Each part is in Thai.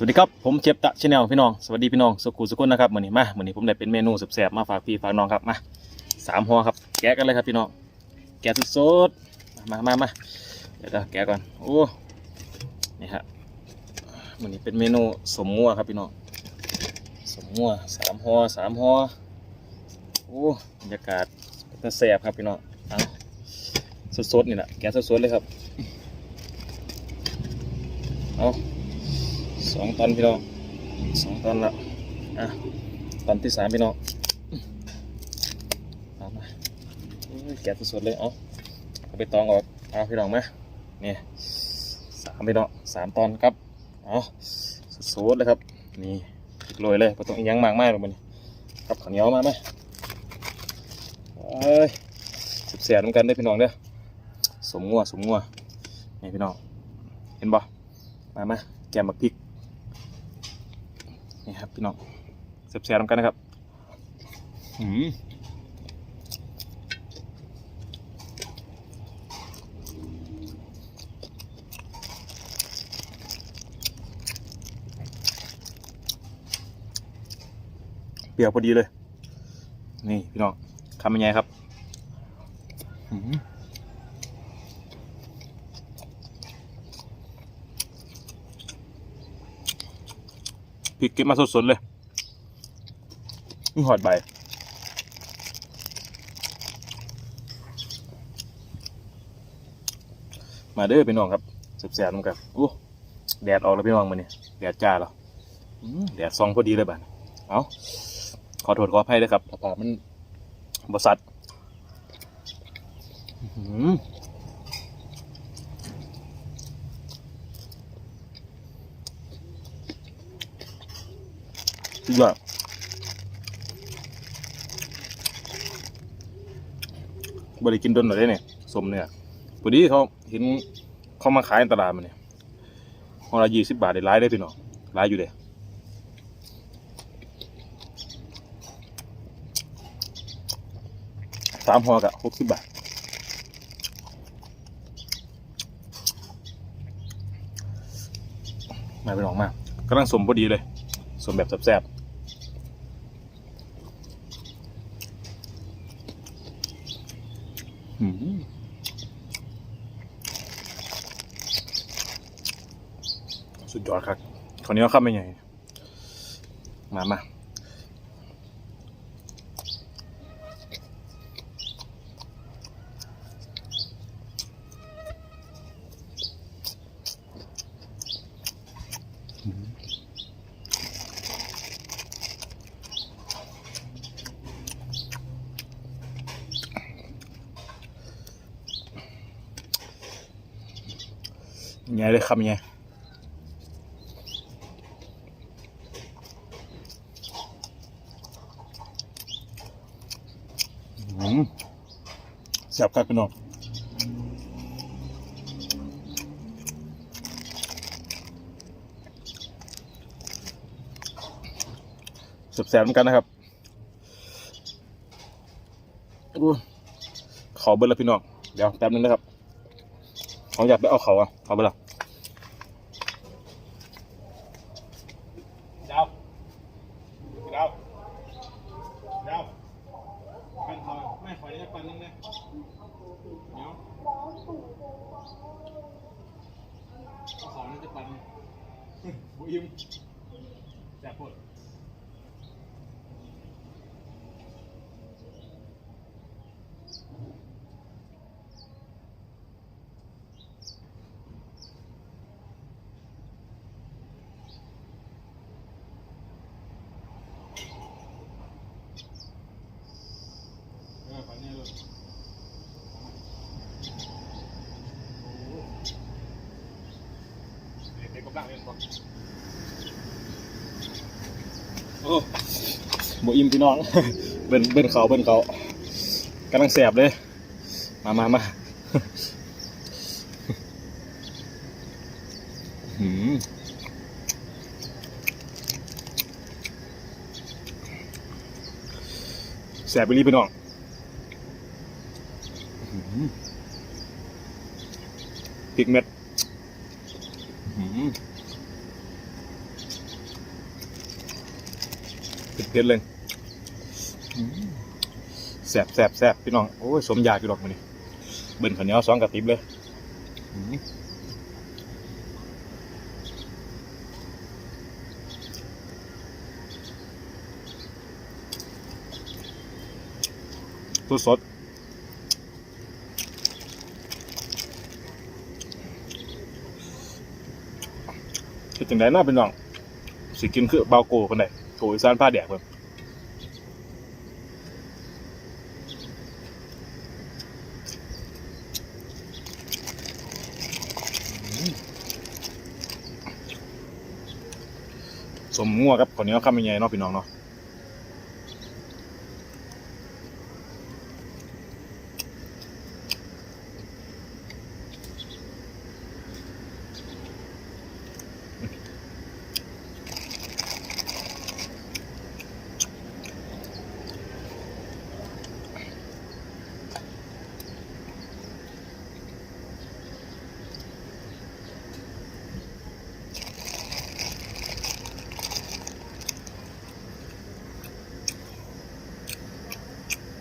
สวัสดีครับผมเชฟตะชแนลพี่น้องสวัสดีพี่น้องสุขุสุขนนะครับมือนี้มามือนี้ผมได้เป็นเมนูแซ่บๆมาฝากพี่ฝากน้องครับมาสามห่อครับแกะกันเลยครับพี่น้องแกะสดๆมามามาเดี๋ยวแกะก่อนโอ้นี่ฮะมื้อนี้เป็นเมนูสมงัวครับพี่น้องสมงัวสามห่อสามห่อโอ้บรรยากาศเป็นแซ่บครับพี่น้องเอาสดๆนี่แหละแกะสดๆเลยครับเอา สองตอนพี่น้องสองตอนละอะตอนที่สามพี่น้องเอามาแกะสดๆเลยเอาเอาไปตองออกเอาพี่น้องมานี่สามพี่น้องสามตอนครับเอาสดๆเลยครับนี่โรยเลยไ่ต้องยังมากมากหรอกมันครับข้าวเหนียวมาไหมเอ้ยสุดเสียดเหมือนกันได้พี่น้องเด้อสมงัวสมงัวนี่พี่น้องเห็นบ่มามาแกมบักพริก นี่ครับพี่น้องเสียบๆทำกันนะครับหืมเปรี้ยวพอดีเลย นี่พี่น้องทำยังไงครับหืม พริกเก็บมาสดๆเลยนี่หอดใบมาเด้อพี่น้องครับแซ่บๆน้ำกันอู้แดดออกแล้วพี่น้องมาเนี่ยแดดจ้าแล้วอื้อแดดซองพอดีเลยบ้านเอาขอโทษขออภัยด้วยครับอากามันบสัดอื้อหือ สุดยอดบริกินดนหน่อยได้เนี่ยสมเนี่ยพอดีเขาเห็นเขามาขายในตลาดมันเนี่ยห่อละยี่สิบบาทได้ร้ายได้พี่น้องร้ายอยู่เด้สามห่อกะหกสิบบาทมาไปลองมากกำลังสมพอดีเลย สมแบบแซ่บๆหืม สุดยอดครับคราวนี้เอาข้ามไปไงมามา ไงเลยคำยังไงอืมแซ่บครับพี่น้องแซ่บๆเหมือนกันนะครับอู้เขาเบิ้ลแล้วพี่น้อง เดี๋ยวแป๊บนึงนะครับ เขาอยากไปเอาเขาอะเขาเบิ้ลละดาวดาวดาวปันเขาไม่ขอได้ปันนึงเลยเดี๋ยวขอน่าจะปันบุยิมแซ่บปวดเออปันนี่เลย เด็กก็ บ้างเล่นบอลโอ้โบอิมพี่น้อง เบิ้นเบิ้นเขาเบิ้นเขากำลังแสบเลย มามามาหืมแสบไปรีพี่น้องพริกเม็ด หืม เผ็ดๆเลยแสบแสบแสบพี่น้อง โอ้ยสมยากอยู่ดอกมันนี่เบิ่นข้าวเหนียวสองกระติบเลยอืมตัวสดคือจังไดเนาะพี่น้อง สิกินคือเบาโกคนใด โกยซานผ้าแดกเพิ่นสมงัวครับคนนี้เขาคำยังไงเนาะพี่น้องเนาะ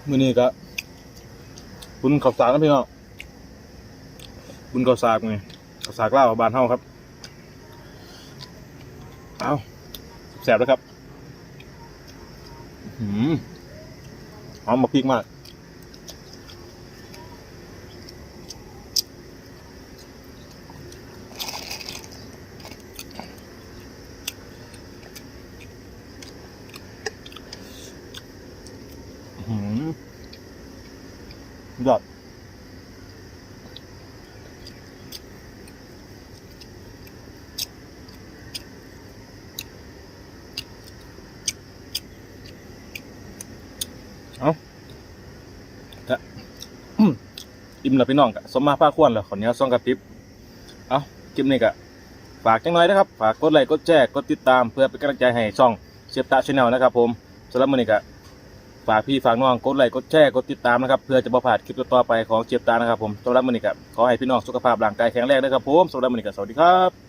มื้อนี้ก็บุญข้าวสากนะพี่น้องบุญข้าวสากไงข้าวสากลาบานเฮาครับ เอาแซ่บแล้วครับอื้อหืมหอมมาพริกมาก อื้อหือ ยอดเอาจะอิ่มแล้วพี่น้องกะสมมาผ้าควนแล้วขอเนี้ยซองกระติบเอาคลิปนี้กะฝากจังหน่อยนะครับ ฝากกดไลค์กดแชร์กดติดตามเพื่อเป็นกำลังใจให้ช่องเชฟตาชาแนลนะครับผมสำหรับมื้อนี้กะ ฝากพี่ฝากน้องกดไลค์กดแชร์กดติดตามนะครับเพื่อจะบ่พลาดคลิปต่อไปของเจี๊ยบตานะครับผมสำหรับมือนี้ก็ขอให้พี่น้องสุขภาพร่างกายแข็งแรงนะครับผมสำหรับมือนี้ก็สวัสดีครับ